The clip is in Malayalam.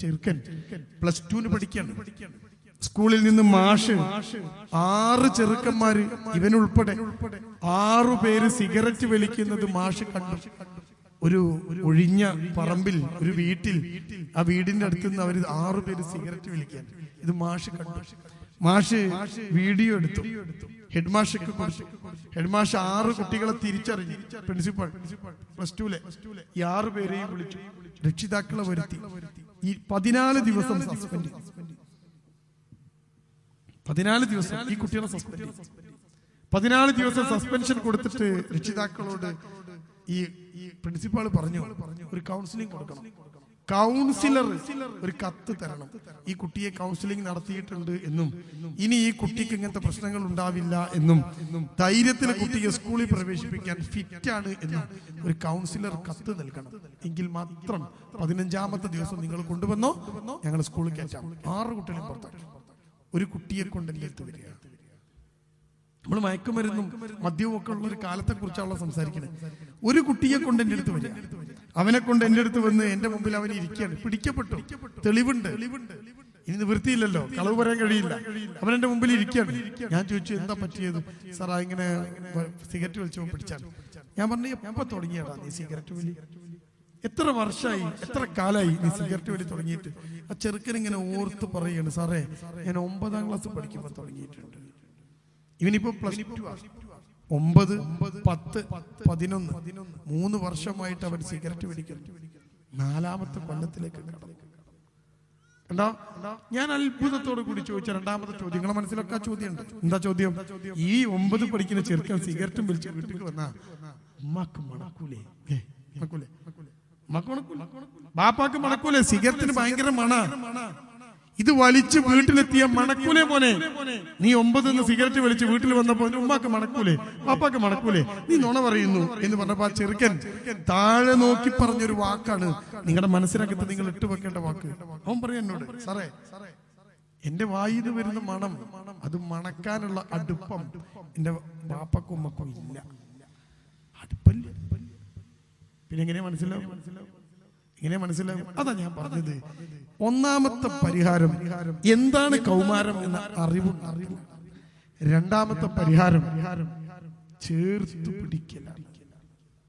ചെറുക്കൻ പ്ലസ് ടുവിന് പഠിക്കാണ്. സ്കൂളിൽ നിന്ന് മാഷ് ആറ് ചെറുക്കന്മാര് ഇവനുൾപ്പെടെ ആറു പേര് സിഗരറ്റ് വലിക്കുന്നത് മാഷ് കണ്ടു. ഒരു ഒഴിഞ്ഞ പറമ്പിൽ ഒരു വീട്ടിൽ ആ വീടിന്റെ അടുത്ത് നിന്ന് അവർ ആറു പേര് സിഗരറ്റ് വലിക്കാൻ ഇത് മാഷ് കണ്ടു. മാഷ് വീഡിയോ എടുത്തു. ഹെഡ് കൊടുത്തു. ഹെഡ് മാഷ് ആറ് കുട്ടികളെ തിരിച്ചറിഞ്ഞു. പ്രിൻസിപ്പൾ പ്ലസ് ടുലെ ഈ ആറ് പേരെയും വിളിച്ചു. രക്ഷിതാക്കളെ വരുത്തി. ഈ പതിനാല് ദിവസം സസ്പെൻഡ് പതിനാല് ദിവസം ഈ കുട്ടികളെ സസ്പെൻഡ് പതിനാല് ദിവസം സസ്പെൻഷൻ കൊടുത്തിട്ട് രക്ഷിതാക്കളോട് ഈ പ്രിൻസിപ്പാൾ പറഞ്ഞു ഒരു കൗൺസിലിംഗ് കൊടുക്കണം. കൗൺസിലർ ഒരു കത്ത് തരണം. ഈ കുട്ടിയെ കൗൺസിലിംഗ് നടത്തിയിട്ടുണ്ട് എന്നും ഇനി ഈ കുട്ടിക്ക് ഇങ്ങനത്തെ പ്രശ്നങ്ങൾ ഉണ്ടാവില്ല എന്നും ധൈര്യത്തിൽ കുട്ടിയെ സ്കൂളിൽ പ്രവേശിപ്പിക്കാൻ ഫിറ്റ് ആണ് എന്നും ഒരു കൗൺസിലർ കത്ത് നൽകണം. എങ്കിൽ മാത്രം പതിനഞ്ചാമത്തെ ദിവസം നിങ്ങൾ കൊണ്ടുവന്നോ ഞങ്ങൾ സ്കൂളിൽ കയറ്റാം. ആറ് കുട്ടികളെ പുറത്താക്കി. ഒരു കുട്ടിയെ കൊണ്ട് അടുത്ത് വരിക നമ്മൾ മയക്കുമരുന്നും മദ്യവും ഒക്കെ ഉള്ള ഒരു കാലത്തെ കുറിച്ചാണല്ലോ സംസാരിക്കുന്നത് ഒരു കുട്ടിയെ കൊണ്ട് എന്റെ അടുത്ത് വരിക അവനെ കൊണ്ട് എന്റെ അടുത്ത് വന്ന് എന്റെ മുമ്പിൽ അവൻ ഇരിക്കുകയാണ്. പിടിക്കപ്പെട്ടു. തെളിവുണ്ട്. ഇനി നിവൃത്തിയില്ലല്ലോ. കളവ് പറയാൻ കഴിയില്ല. അവൻ എന്റെ മുമ്പിൽ ഇരിക്കുകയാണ്. ഞാൻ ചോദിച്ചു എന്താ പറ്റിയത്? സാർ ഇങ്ങനെ സിഗരറ്റ് വലിച്ചു പിടിച്ചാണ്. ഞാൻ പറഞ്ഞു എപ്പോ തുടങ്ങിയടാ നീ സിഗരറ്റ് വലി? എത്ര വർഷമായി എത്ര കാലായി നീ സിഗരറ്റ് വലി തുടങ്ങിയിട്ട്? ആ ചെറുക്കൻ ഇങ്ങനെ ഓർത്ത് പറയുകയാണ് സാറേ ഞാൻ ഒമ്പതാം ക്ലാസ് പഠിക്കുമ്പോൾ തുടങ്ങിയിട്ടുണ്ട്. ഇവനിപ്പോ പ്ലസ് ടു ഒമ്പത് പത്ത് പതിനൊന്ന് മൂന്ന് വർഷമായിട്ട് അവൻ സിഗരറ്റ് പിടിക്കുന്നു. നാലാമത്തെ കൊല്ലത്തിലേക്ക് കണ്ടോ? ഞാൻ അത്ഭുതത്തോട് കൂടി ചോദിച്ച രണ്ടാമത്തെ ചോദ്യം. നിങ്ങളെ മനസ്സിലൊക്കെ ആ ചോദ്യമുണ്ട്. എന്താ ചോദ്യം? ഈ ഒമ്പത് പഠിക്കുന്ന ചെറുക്കൻ സിഗരറ്റും പിടിച്ച് വീട്ടിൽ വന്നാ ഉമ്മാക്ക് മണക്കൂല? ബാപ്പാക്ക് മണക്കൂലേ? സിഗരറ്റിന് ഭയങ്കര മണ. ഇത് വലിച്ച് വീട്ടിലെത്തിയ മണക്കൂലെ പോലെ നീ ഒമ്പത് സിഗരറ്റ് വലിച്ച് വീട്ടിൽ വന്നപ്പോ ഉമ്മാക്ക് മണക്കൂലേ പാപ്പാക്ക് മണക്കൂലേ. നീ നുണ പറയുന്നു എന്ന് പറഞ്ഞപ്പോ ആ ചെറുക്കൻ താഴെ നോക്കി പറഞ്ഞൊരു വാക്കാണ്. നിങ്ങളുടെ മനസ്സിനകത്ത് നിങ്ങൾ ഇട്ട് വെക്കേണ്ട വാക്ക്. അവൻ പറയാ എന്നോട് സാറേ എന്റെ വായിൽ വരുന്ന മണം അത് മണക്കാനുള്ള അടുപ്പം എന്റെ പാപ്പക്കും ഉമ്മക്കും ഇല്ല. അടുപ്പല്ല. പിന്നെ എങ്ങനെയാ മനസ്സിലാവും മനസ്സിലാവും? എങ്ങനെ മനസ്സിലാവും? അതാ ഞാൻ പറഞ്ഞത്. ഒന്നാമത്തെ പരിഹാരം എന്താണ് കൗമാരം എന്ന അറിവ്? അറിവ്? രണ്ടാമത്തെ പരിഹാരം ചേർത്ത് പിടിക്കലാണ്.